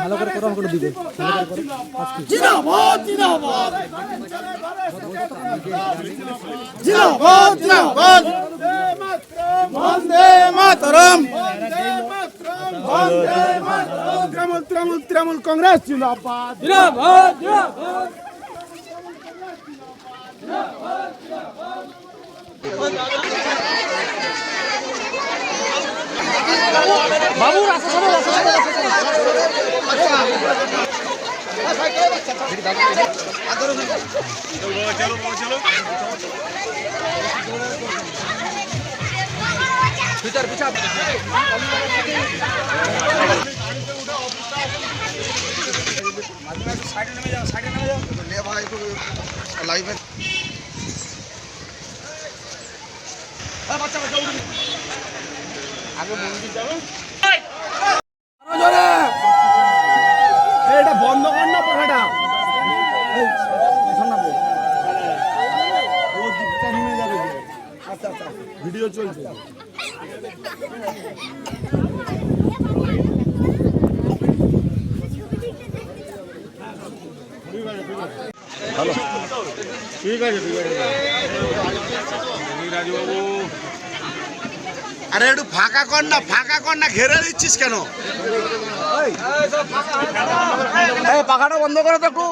ভালো করে করো করে দিবে। জিন্দাবাদ জিন্দাবাদ। জিন্দাবাদ জিন্দাবাদ। বন্দে মাতরম তৃণমূল তৃণমূল তৃণমূল কংগ্রেস জিন্দাবাদ এটা আরে একটু ফাঁকা কর না ফাঁকা কর না ঘেরে দিচ্ছিস কেন? এই পাখাটা বন্ধ করো তো একটু।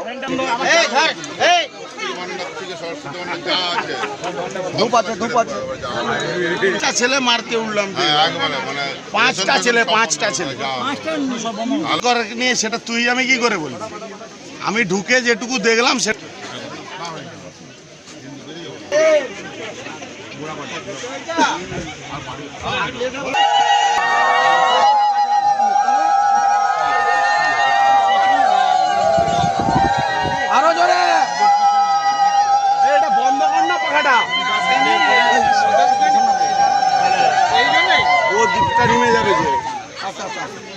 ধূপ আছে ধূপ আছে পাঁচটা ছেলে মারতে উঠলাম পাঁচটা ছেলে পাঁচটা ছেলে করে নিয়ে সেটা তুই আমি কি করে বলি আমি ঢুকে যেটুকু দেখলাম সে আরও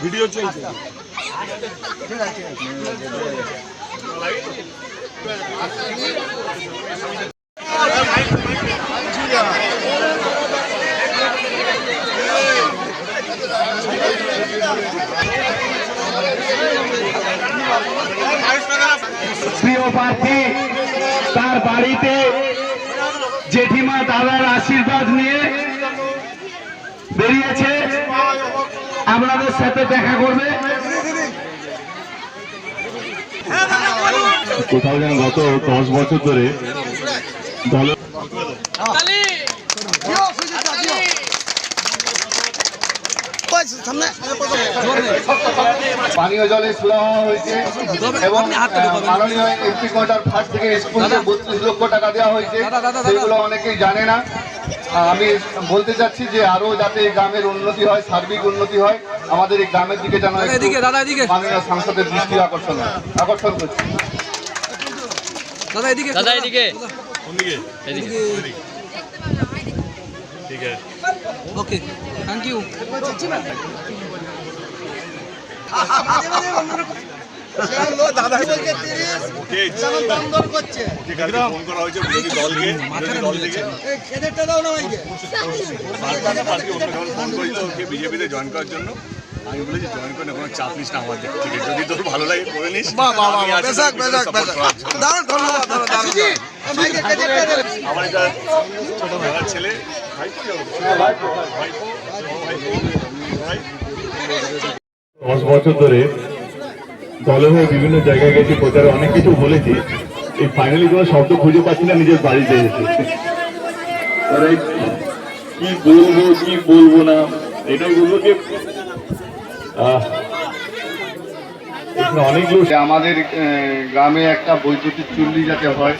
ভিডিও চলছে। প্রিয় প্রার্থী তার বাড়িতে জেঠিমা দাদার আশীর্বাদ নিয়ে বেরিয়েছে। আপনাদের সাথে দেখা করবে। কোথাও যেন গত দশ বছর ধরে পানীয় জলে সুরা হওয়া হয়েছে এবং মাননীয় এমপি কোয়ার্টার ফার্স্ট থেকে স্কুলকে বত্রিশ লক্ষ টাকা দেওয়া হয়েছে। সেগুলো অনেকেই জানে না। আমি বলতে চাচ্ছি যে আরও যাতে এই গ্রামের উন্নতি হয় সার্বিক উন্নতি হয় আমাদের এই গ্রামের দিকে যেন মাননীয় সাংসদের দৃষ্টি আকর্ষণ। আকর্ষণ করছি। দাদা এদিকে ওকে থ্যাংক ইউ বিজেপিতে জয়েন করার জন্য চাপ নিস না আমার দিক থেকে যদি ভালো লাগে করে নিস। আমার ছেলে বছর ধরে দলে হয়ে বিভিন্ন জায়গায় গেছি প্রচারে অনেক কিছু বলেছি। এই ফাইনালি কোনো শব্দ খুঁজে পাচ্ছি না, নিজের বাড়িতে এসে। কি বলব কি বলব না, এটাই বলব যে এখানে অনেকগুলো আমাদের গ্রামে একটা বৈদ্যুতিক চুল্লি যাতে হয়,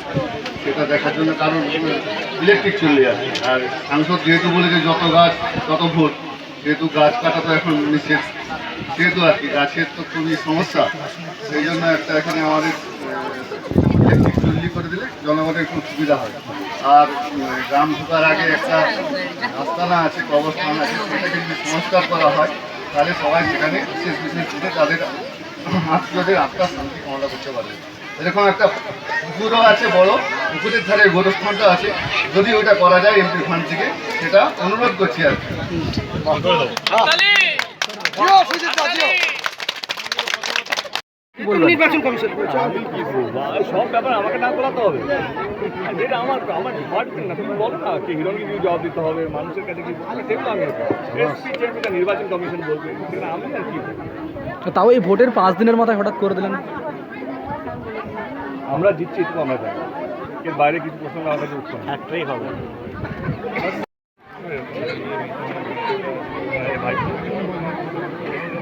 সেটা দেখার জন্য কারণ ইলেকট্রিক চুল্লি আছে আর সাংসদ যেহেতু বলেছে যত গাছ, তত ভোট, যেহেতু গাছ কাটা তো এখন নিষেধ। সেহেতু আর কি, গাছের তো খুবই সমস্যা। সেই জন্য একটা এখানে আমাদের চুল্লি করে দিলে জনগণের খুব সুবিধা হয়। আর গ্রাম ঢোকার আগে একটা আস্তানা আছে, কবরস্থান আছে, সেটাকে যদি সংস্কার করা হয়, তাহলে সবাই সেখানে বিশেষ বিশেষ দিনে তাদের আত্মীয়দের আত্মার শান্তি কামনা করতে পারবে। এরকম একটা পুকুরও আছে বড়, পুকুরের ধারে গোরস্থানটা আছে। যদি ওটা করা যায় এমপি ফান্ড থেকে, সেটা অনুরোধ করছি আর কি। সব ব্যাপার আমাকে না করাতে হবে যেটা আমার আমার ডিপার্টমেন্ট না তুমি বলো না কি হিরণকে কি জবাব দিতে হবে মানুষের কাছে কি সেগুলো আমি এসপি চেয়ারম্যান নির্বাচন কমিশন বলবে সেটা আমি আর কি তো তাও এই ভোটের পাঁচ দিনের মাথায় হঠাৎ করে দিলেন? আমরা জিতছি এটুকু আমরা জানি। এর বাইরে কিছু প্রশ্ন আমার কাছে উঠছে একটাই হবে হিরণ ফোন করেছিল কালকে ফোন করে দিয়ে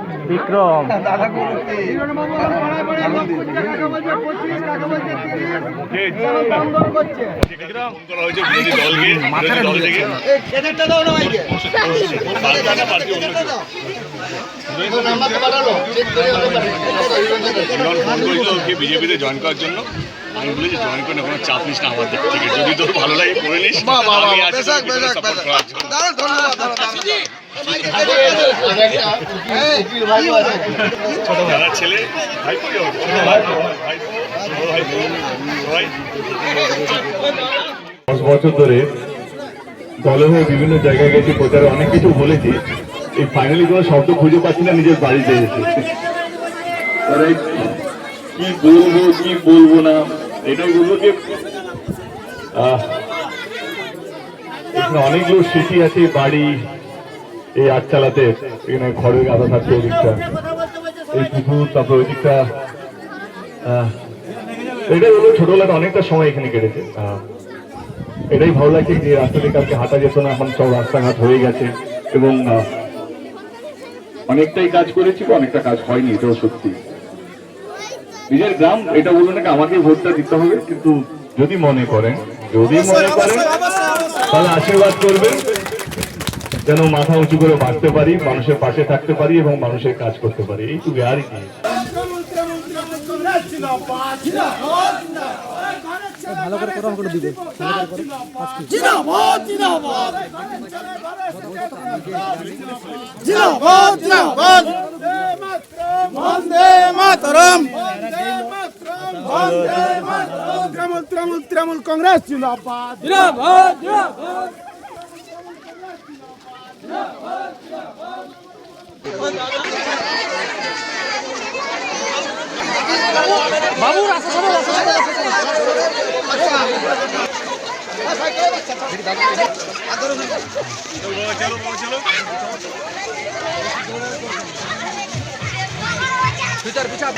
বিক্রম। বিজেপিতে জয়েন করার জন্য আমি বলেছি জয়েন করে কোনো চাপ নিস না আমার দিক থেকে যদি তোর ভালো লাগে করে নিস আমি আছি তোর করার জন্য। দশ বছর ধরে দলে হয়ে বিভিন্ন জায়গায় গেছি প্রচারে অনেক কিছু বলেছি। এই ফাইনালি কোনো শব্দ খুঁজে পাচ্ছি না, নিজের বাড়িতে এসে। কি বলব কি বলব না এটাই বলব যে অনেকগুলো স্মৃতি আছে, বাড়ি এই আটচালাতে এখানে ঘরের গাদা থাকছে ওদিকটা এই পুকুর তারপর ওদিকটা এটাই হলো ছোটবেলাতে অনেকটা সময় এখানে কেটেছে। এটাই ভালো লাগছে যে রাস্তা কালকে হাঁটা যেত না, এখন সব রাস্তাঘাট হয়ে গেছে এবং অনেকটাই কাজ করেছি অনেকটা কাজ হয়নি, এটাও সত্যি। নিজের গ্রাম, এটা বলব নাকি আমাকে ভোটটা দিতে হবে, কিন্তু যদি মনে করেন, যদি মনে করেন, তাহলে আশীর্বাদ করবেন। যেন মাথা উঁচু করে বাঁচতে পারি মানুষের পাশে থাকতে পারি এবং মানুষের কাজ করতে পারি। এইটুকু আর কি। ভালো করে করো দিবে। তৃণমূল তৃণমূল তৃণমূল কংগ্রেস জিন্দাবাদ জিন্দাবাদ। বাবা, চলো বিচার বিচার